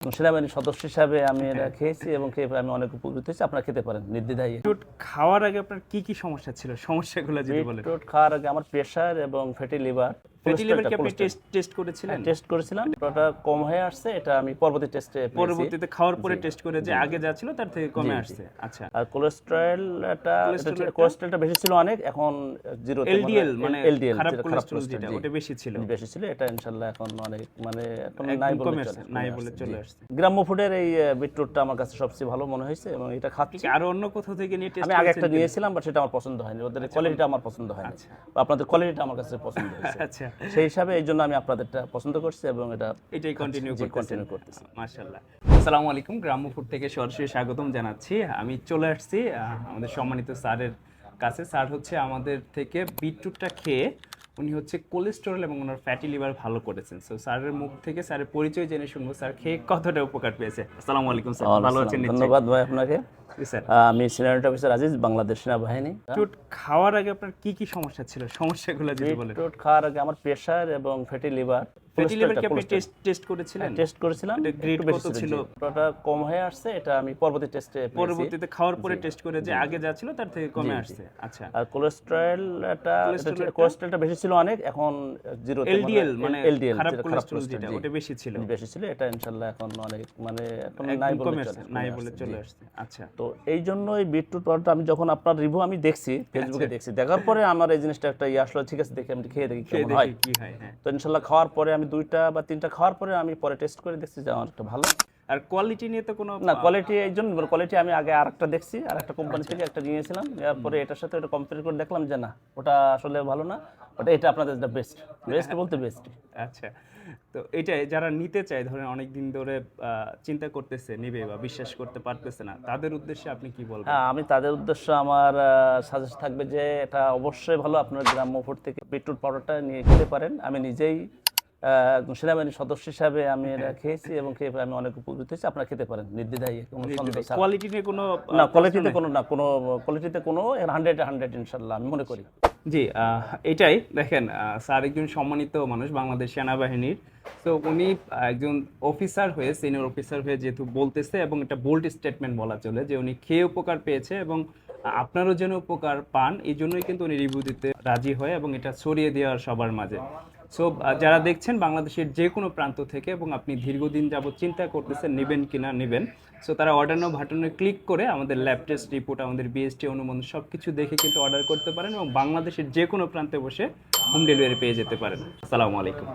সেনাবাহিনীর সদস্য হিসাবে আমি এটা খেয়েছি এবং খেয়ে আমি অনেক উপকৃত হয়েছি। আপনারা খেতে পারেন নির্দ্বিধায়। বিটরুট খাওয়ার আগে আপনার কি কি সমস্যা ছিল? সমস্যাগুলো যদি বলেন। বিটরুট খাওয়ার আগে আমার প্রেশার এবং ফ্যাটি লিভার ফ্যাটি লিভার কি আপনি টেস্ট টেস্ট করেছিলেন? টেস্ট করেছিলাম। ওটা কম হয়ে আসছে এটা আমি পরবর্তী টেস্টে পরবর্তীতে খাওয়ার পরে টেস্ট করে যে আগে যা ছিল তার থেকে কমে আসছে। আচ্ছা। আর কোলেস্টেরলটা কোলেস্টেরলটা? বেশি ছিল অনেক এখন জিরো এলডিএল মানে এলডিএল খারাপ কোলেস্টেরল যেটা ওটা বেশি ছিল। বেশি ছিল এটা ইনশাল্লাহ এখন অনেক মানে এখন নাই বলে চলে নাই বলে চলে আসছে। গ্রাম্য ফুডের এই বিটরুটটা আমার কাছে সবচেয়ে ভালো মনে হয়েছে এবং এটা খাচ্ছি। আর অন্য কোথাও থেকে নিয়ে টেস্ট আমি আগে একটা নিয়েছিলাম বাট সেটা আমার পছন্দ হয়নি। ওদের কোয়ালিটিটা আমার পছন্দ হয়নি। বা আপনাদের কোয়ালিটিটা আমার কাছে পছন্দ হয়েছে। আচ্ছা। সেই হিসাবে এই জন্য আমি আপনাদেরটা পছন্দ করছি এবং এটা এটাই কন্টিনিউ করতেছেন। করতেছি। মাশাআল্লাহ। আসসালামু আলাইকুম। গ্রাম্য ফুড থেকে সরাসরি স্বাগতম জানাচ্ছি। আমি চলে আসছি আমাদের সম্মানিত স্যারের কাছে। স্যার হচ্ছে আমাদের থেকে বিটরুটটা খেয়ে উনি হচ্ছে কোলেস্টেরল এবং ওনার ফ্যাটি লিভার ভালো করেছেন। সো স্যারের মুখ থেকে স্যারের পরিচয় জেনে শুনব। স্যার খেয়ে কতটা উপকার পেয়েছে? আসসালামু আলাইকুম স্যার। ভালো আছেন ধন্যবাদ ভাই আপনাকে। আমি সিনিয়র অফিসার আজিজ বাংলাদেশ সেনাবাহিনী। চোট খাওয়ার আগে আপনার কি কি সমস্যা ছিল? সমস্যাগুলো যদি বলেন। বিটরুট খাওয়ার আগে আমার প্রেশার এবং ফ্যাটি লিভার ফ্যাটি লিভার কি আপনি টেস্ট টেস্ট করেছিলেন? টেস্ট করেছিলাম। grade একটু বেশি কত ছিল? ওটা কম হয়ে আসছে এটা আমি পরবর্তী টেস্টে পরবর্তীতে খাওয়ার পরে টেস্ট করে যে আগে যা ছিল তার থেকে কমে আসছে। আচ্ছা। আর কোলেস্টেরলটা কোলেস্টেরলটা? বেশি ছিল অনেক এখন জিরো এলডিএল মানে এলডিএল খারাপ কোলেস্টেরল যেটা ওটা বেশি ছিল। বেশি ছিল এটা ইনশাল্লাহ এখন অনেক মানে এখন নাই বলে চলে নাই বলে চলে আসছে। আচ্ছা। তো এই জন্য এই বিটরুট পাউডারটা আমি যখন আপনার রিভিউ আমি দেখছি ফেসবুকে দেখছি দেখার পরে আমার এই জিনিসটা একটা ইয়ে আসলো ঠিক আছে দেখে আমি খেয়ে দেখি খেয়ে কেমন হয়। হয় হ্যাঁ। তো ইনশাল্লাহ খাওয়ার পরে আমি দুইটা বা তিনটা খাওয়ার পরে আমি পরে টেস্ট করে দেখছি যে আমার একটা ভালো। আর কোয়ালিটি নিয়ে তো কোনো না কোয়ালিটি এই জন্য কোয়ালিটি আমি আগে আরেকটা দেখছি আর একটা কোম্পানি থেকে একটা নিয়েছিলাম নেওয়ার পরে এটার সাথে ওটা কম্পেয়ার করে দেখলাম যে না ওটা আসলে ভালো না ওটা এটা আপনাদের বেস্ট বেস্ট বলতে বেস্ট আচ্ছা তো এটাই যারা নিতে চায় ধরেন অনেক দিন ধরে চিন্তা করতেছে নিবে বা বিশ্বাস করতে পারতেছে না তাদের উদ্দেশ্যে আপনি কি বলবেন? হ্যাঁ আমি তাদের উদ্দেশ্য আমার সাজেস্ট থাকবে যে এটা অবশ্যই ভালো আপনার গ্রাম্য ফুড থেকে বিটরুট পাউডারটা নিয়ে খেতে পারেন। আমি নিজেই সেনাবাহিনীর সদস্য হিসাবে আমি এটা খেয়েছি এবং খেয়ে আমি অনেক উপকৃত হয়েছি। আপনারা খেতে পারেন নির্দ্বিধায় কোনো সন্দেহ ছাড়া। কোনো না কোয়ালিটিতে কোনো না কোনো কোয়ালিটিতে কোনো হান্ড্রেড হান্ড্রেড ইনশাল্লাহ আমি মনে করি। জি এটাই। দেখেন স্যার একজন সম্মানিত মানুষ বাংলাদেশ সেনাবাহিনীর। তো উনি একজন অফিসার হয়ে সিনিয়র অফিসার হয়ে যেহেতু বলতেছে এবং এটা বোল্ড স্টেটমেন্ট বলা চলে যে উনি খেয়ে উপকার পেয়েছে এবং আপনারও যেন উপকার পান এই জন্যই কিন্তু উনি রিভিউ দিতে রাজি হয় এবং এটা ছড়িয়ে দেওয়ার সবার মাঝে। সো যারা দেখছেন বাংলাদেশের যে কোনো প্রান্ত থেকে এবং আপনি দীর্ঘদিন যাবৎ চিন্তা করতেছেন নেবেন কি না নেবেন। সো তারা অর্ডার নাও বাটনে ক্লিক করে আমাদের ল্যাব টেস্ট রিপোর্ট আমাদের বিএসটি অনুমোদন সব কিছু দেখে কিন্তু অর্ডার করতে পারেন এবং বাংলাদেশের যে কোনো প্রান্তে বসে হোম ডেলিভারি পেয়ে যেতে পারেন। আসসালামু আলাইকুম।